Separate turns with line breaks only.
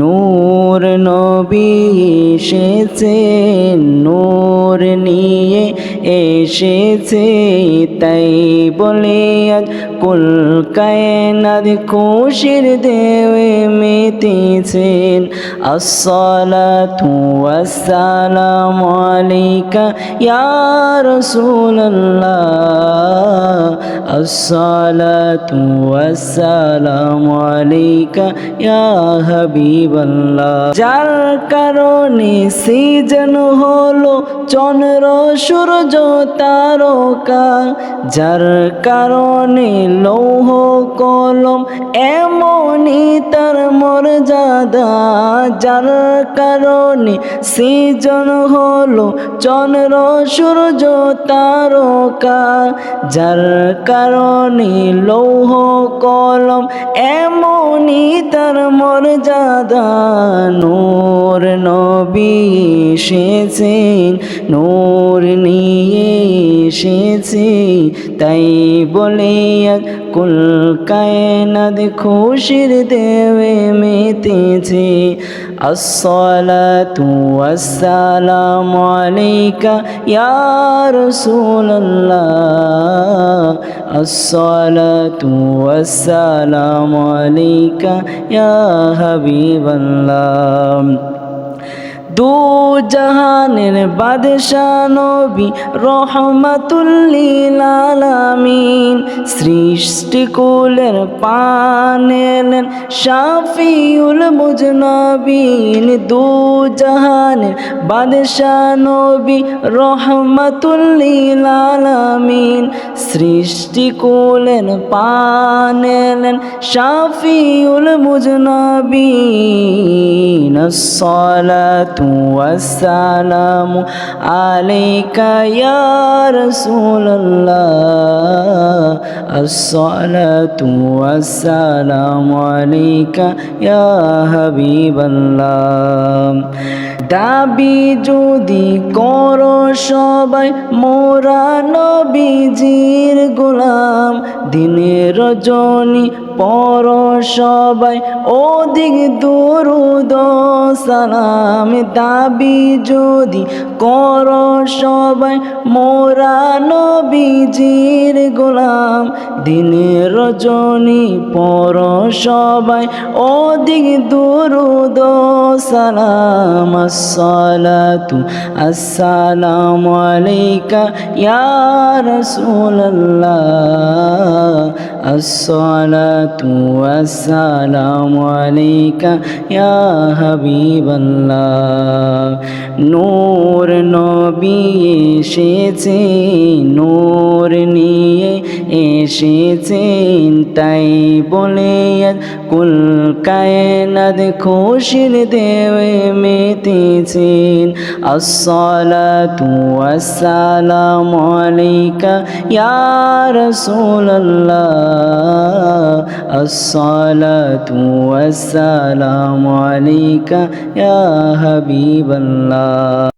নূর নবী এসেছে নূর নিয়ে এসেছে তাই বলে আজ কুল কায়নাদ খুশির দেবে মেতেছেন। আসসালাতু ওয়াসসালামু আলাইকা ইয়া রাসূলুল্লাহ। আসসালাতু ওয়াসসালামু আলাইকা ইয়া হাবিবাল্লাহ। যার কারণে সিজন হলো চন্দ্র, সূর্য, তারকা। যার কারণে লৌহ কলম এমনই তার মর্যাদা, যার কারণে সৃজন হলো চন্দ্র, সূর্য, তারকা, যার কারণে লৌহ কলম এমনই তার মর্যাদা। নূর নবী এসেছেন, নূর নিয়ে এসেছে, তাই বলে আজ কুল কায়নাদ খুশির দেবে মেতেছে। আসসালাতু ওয়াসসালামু আলাইকা ইয়া রাসূলুল্লাহ। আসসালাতু ওয়াসসালামু আলাইকা ইয়া হাবিবাল্লাহ। দু জাহানের বাদশাহ নবী রহমাতুল্লিল সৃষ্টি কুলের পানেলেন শাফিউল মুজনবিন দু জাহানের বাদশাহ নবী রহমাতুল্লিল সৃষ্টি কুলের পানেলেন শাফিউল মুজনবিন الصلاة والسلام عليك يا رسول الله الصلاة والسلام عليك يا حبيب الله দাবি যদি করো সবাই মোরা নবীজির গোলাম দিনের রজনী পর সবাই ওদিক দুরুদ সালাম দাবি যদি কর সবাই মোরা নবীজির গোলাম। দিনের রজনী পর সবাই ওদিক দুরুদ সালাম। আসসালাতু আসসালামু আলাইকা ইয়া রাসূলুল্লাহ। আসসালাতু আসসালামু আলাইকা ইয়া হাবিবাল্লাহ নূর নবী এসেছে নূর নিয়ে এসেছেন, তাই বলে কুল কায়নাদ খুশির দেবে মেতেছেন। আসসালাতু আসসালামু আলাইকা ইয়া রাসূলুল্লাহ। আসসালাতু আসসালামু আলাইকা ইয়া হাবিবাল্লাহ।